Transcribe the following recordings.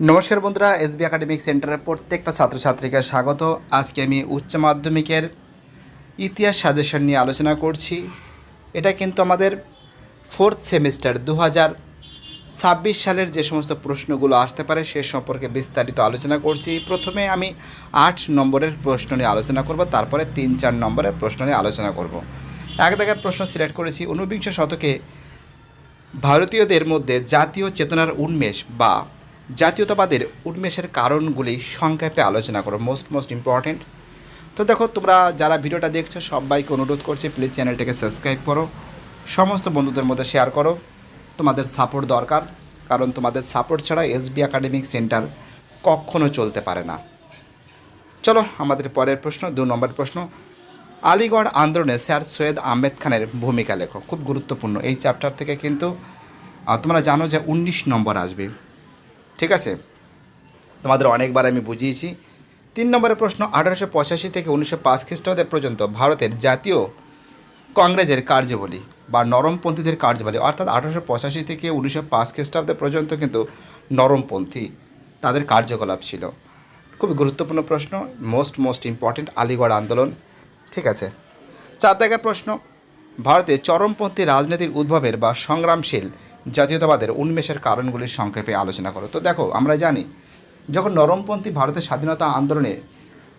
নমস্কার বন্ধুরা, SB academic সেন্টারের প্রত্যেকটা ছাত্রছাত্রীকে স্বাগত। আজকে আমি উচ্চ মাধ্যমিকের ইতিহাস সাজেশন নিয়ে আলোচনা করছি। এটা কিন্তু আমাদের ফোর্থ সেমিস্টার দু ছাব্বিশ সালের যে সমস্ত প্রশ্নগুলো আসতে পারে সে সম্পর্কে বিস্তারিত আলোচনা করছি। প্রথমে আমি আট নম্বরের প্রশ্ন নিয়ে আলোচনা করব, তারপরে তিন চার নম্বরের প্রশ্ন নিয়ে আলোচনা করব। এক দেখার প্রশ্ন সিলেক্ট করেছি, ঊনবিংশ শতকে ভারতীয়দের মধ্যে জাতীয় চেতনার উন্মেষ বা জাতীয়তাবাদের উন্মেষের কারণগুলি সংক্ষেপে আলোচনা করো মোস্ট মোস্ট ইম্পর্ট্যান্ট তো দেখো, তোমরা যারা ভিডিওটা দেখছ, সবাইকে অনুরোধ করছি প্লিজ চ্যানেলটাকে সাবস্ক্রাইব করো। সমস্ত বন্ধুদের মধ্যে শেয়ার করো। তোমাদের সাপোর্ট দরকার, কারণ তোমাদের সাপোর্ট ছাড়া এসবি একাডেমিক সেন্টার কখনো চলতে পারে না। চলো, আমাদের পরের প্রশ্ন, দু নম্বর প্রশ্ন। আলিগড় আন্দোলনে স্যার সৈয়দ আহমেদ খানের ভূমিকা লেখো, খুব গুরুত্বপূর্ণ। এই চ্যাপ্টার থেকে কিন্তু তোমরা জানো যে উনিশ নম্বর আসবে। ঠিক আছে? তোমাদের অনেকবার আমি বুঝিয়েছি। তিন নম্বরের প্রশ্ন, আঠারোশো পঁচাশি থেকে উনিশশো পাঁচ খ্রিস্টাব্দে পর্যন্ত ভারতের জাতীয় কংগ্রেসের কার্যবলী বা নরমপন্থীদের কার্যবলী, অর্থাৎ আঠারোশো পঁচাশি থেকে উনিশশো পাঁচ খ্রিস্টাব্দে পর্যন্ত কিন্তু নরমপন্থী তাদের কার্যকলাপ ছিল। খুবই গুরুত্বপূর্ণ প্রশ্ন মোস্ট মোস্ট ইম্পর্ট্যান্ট আলিগড় আন্দোলন, ঠিক আছে? চার দেখার প্রশ্ন ভারতে চরমপন্থী রাজনীতির উদ্ভবের বা সংগ্রামশীল জাতীয়তাবাদের উন্মেষের কারণগুলির সংক্ষেপে আলোচনা করো। তো দেখো, আমরা জানি, যখন নরমপন্থী ভারতের স্বাধীনতা আন্দোলনে,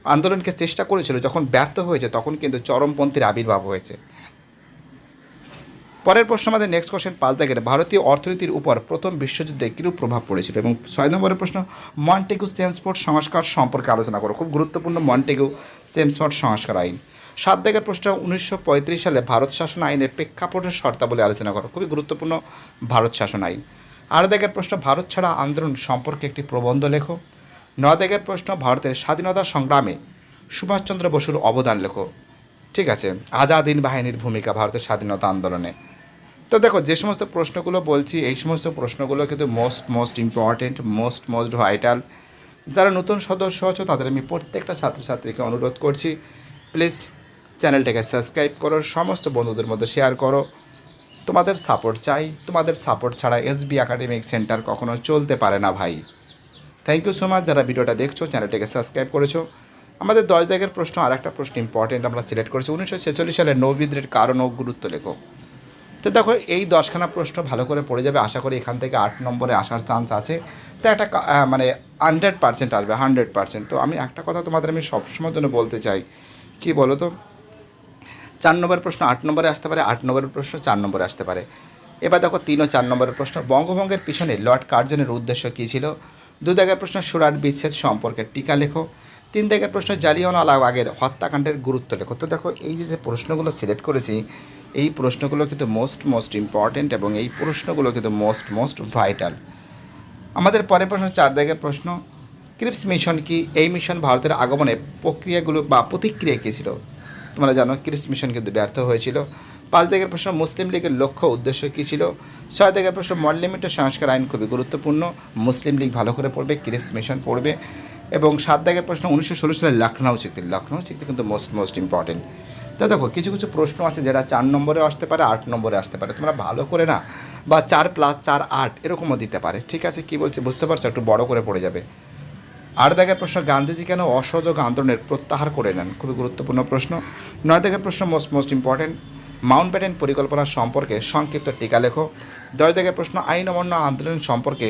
আন্দোলনকে চেষ্টা করেছিল, যখন ব্যর্থ হয়েছে, তখন কিন্তু চরমপন্থীর আবির্ভাব হয়েছে। পরের প্রশ্ন আমাদের নেক্সট কোশ্চেন পাঁচ দাগের ভারতীয় অর্থনীতির উপর প্রথম বিশ্বযুদ্ধে কীরূপ প্রভাব পড়েছিল? এবং ছয় নম্বরের প্রশ্ন মন্টেগু সেমসফোর্ড সংস্কার সম্পর্কে আলোচনা করো। খুব গুরুত্বপূর্ণ মন্টেগু সেমসফোর্ড সংস্কার আইন। সাত দাগের প্রশ্ন উনিশশো পঁয়ত্রিশ সালে ভারত শাসন আইনের প্রেক্ষাপটের শর্তাবলী আলোচনা করো। খুবই গুরুত্বপূর্ণ ভারত শাসন আইন। আট দাগের প্রশ্ন, ভারত ছাড়া আন্দোলন সম্পর্কে একটি প্রবন্ধ লেখো। নয় দাগের প্রশ্ন, ভারতের স্বাধীনতা সংগ্রামে সুভাষচন্দ্র বসুর অবদান লেখো। ঠিক আছে আজাদিন বাহিনীর ভূমিকা ভারতের স্বাধীনতা আন্দোলনে। তো দেখো, যে সমস্ত প্রশ্নগুলো বলছি, এই সমস্ত প্রশ্নগুলো কিন্তু most most important most most vital যারা নতুন সদস্য আছো, তাদের আমি প্রত্যেকটা ছাত্রছাত্রীকে অনুরোধ করছি প্লিজ চ্যানেলটাকে সাবস্ক্রাইব করো, সমস্ত বন্ধুদের মধ্যে শেয়ার করো। তোমাদের সাপোর্ট চাই, তোমাদের সাপোর্ট ছাড়া এসবি একাডেমিক সেন্টার কখনো চলতে পারে না ভাই। থ্যাংক ইউ সো মাচ যারা ভিডিওটা দেখছ, চ্যানেলটাকে সাবস্ক্রাইব করেছ। আমাদের দশ জায়গার প্রশ্ন আর একটা প্রশ্ন ইম্পর্টেন্ট আমরা সিলেক্ট করেছি। উনিশশো ছেচল্লিশ সালে নৌবিদ্রের কারণ ও গুরুত্ব লেখো। তো দেখো, এই দশখানা প্রশ্ন ভালো করে পড়ে যাবে। আশা করি এখান থেকে আট নম্বরে আসার চান্স আছে। তো একটা মানে হান্ড্রেড পার্সেন্ট আসবে হান্ড্রেড পার্সেন্ট তো আমি একটা কথা তোমাদের আমি সবসময়ের জন্য বলতে চাই। কি বলো তো চার নম্বরের প্রশ্ন আট নম্বরে আসতে পারে, আট নম্বরের প্রশ্ন চার নম্বরে আসতে পারে। এবার দেখো তিন ও চার নম্বরের প্রশ্ন, বঙ্গভঙ্গের পিছনে লর্ড কার্জনের উদ্দেশ্য কী ছিল? দু দাগের প্রশ্ন, সুরাট বিচ্ছেদ সম্পর্কে টিকা লেখো। তিন দাগের প্রশ্ন জালিয়ানওয়ালা বাগের হত্যাকাণ্ডের গুরুত্ব লেখো। তো দেখো এই যে যে প্রশ্নগুলো সিলেক্ট করেছি, এই প্রশ্নগুলো কিন্তু মোস্ট মোস্ট ইম্পর্ট্যান্ট এবং এই প্রশ্নগুলো কিন্তু মোস্ট মোস্ট ভাইটাল আমাদের পরের প্রশ্ন, চার দাগের প্রশ্ন, ক্রিপস মিশন কি? এই মিশন ভারতের আগমনে প্রক্রিয়াগুলো বা প্রতিক্রিয়া কী ছিল? তোমরা জানো, ক্রিস মিশন কিন্তু ব্যর্থ হয়েছিল। পাঁচ দিকের প্রশ্ন, মুসলিম লীগের লক্ষ্য উদ্দেশ্য কী ছিল? ছয় দিকের প্রশ্ন মডলিমিট সংস্কার আইন খুবই গুরুত্বপূর্ণ। মুসলিম লীগ ভালো করে পড়বে ক্রিপস মিশন পড়বে। এবং সাত দাগের প্রশ্ন, উনিশশো ষোলো সালে লখনৌ চুক্তি। লখনৌ চুক্তি কিন্তু মোস্ট মোস্ট ইম্পর্টেন্ট। তা দেখো, কিছু কিছু প্রশ্ন আছে যেটা চার নম্বরে আসতে পারে, আট নম্বরে আসতে পারে। তোমরা ভালো করে না, বা চার প্লাস চার আট এরকমও দিতে পারে। ঠিক আছে, কি বলছে বুঝতে পারছ? একটু বড় করে পড়ে যাবে। আট দাগের প্রশ্ন, গান্ধীজি কেন অসহযোগ আন্দোলনের প্রত্যাহার করে নেন? খুবই গুরুত্বপূর্ণ প্রশ্ন। নয় দাগের প্রশ্ন, most most important, Mountbatten পরিকল্পনা সম্পর্কে সংক্ষিপ্ত টিকা লেখো। দশ দাগের প্রশ্ন, আইন অমান্য আন্দোলন সম্পর্কে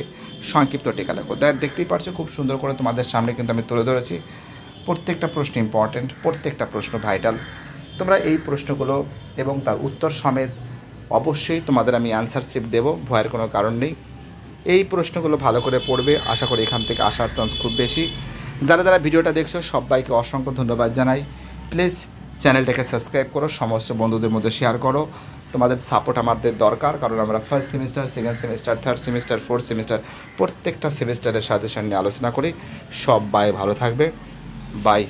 সংক্ষিপ্ত টিকা লেখো। দেখ দেখতেই পারছ, খুব সুন্দর করে তোমাদের সামনে কিন্তু আমি তুলে ধরেছি। প্রত্যেকটা প্রশ্ন ইম্পর্টেন্ট, প্রত্যেকটা প্রশ্ন ভাইটাল। তোমরা এই প্রশ্নগুলো এবং তার উত্তর সমেত অবশ্যই তোমাদের আমি অ্যান্সার শিট দেবো, ভয়ের কোনো কারণ নেই। এই প্রশ্নগুলো ভালো করে পড়বে। আশা করি এখান থেকে আসার চান্স খুব বেশি। যারা যারা ভিডিওটা দেখছ, সবাইকে অসংখ্য ধন্যবাদ জানাই। প্লিজ চ্যানেলটাকে সাবস্ক্রাইব করো, সমস্ত বন্ধুদের মধ্যে শেয়ার করো। তোমাদের সাপোর্ট আমাদের দরকার, কারণ আমরা first semester second semester third semester fourth semester প্রত্যেকটা সেমিস্টারের সাজেশন নিয়ে আলোচনা করি। সবাই ভালো থাকবে। বাই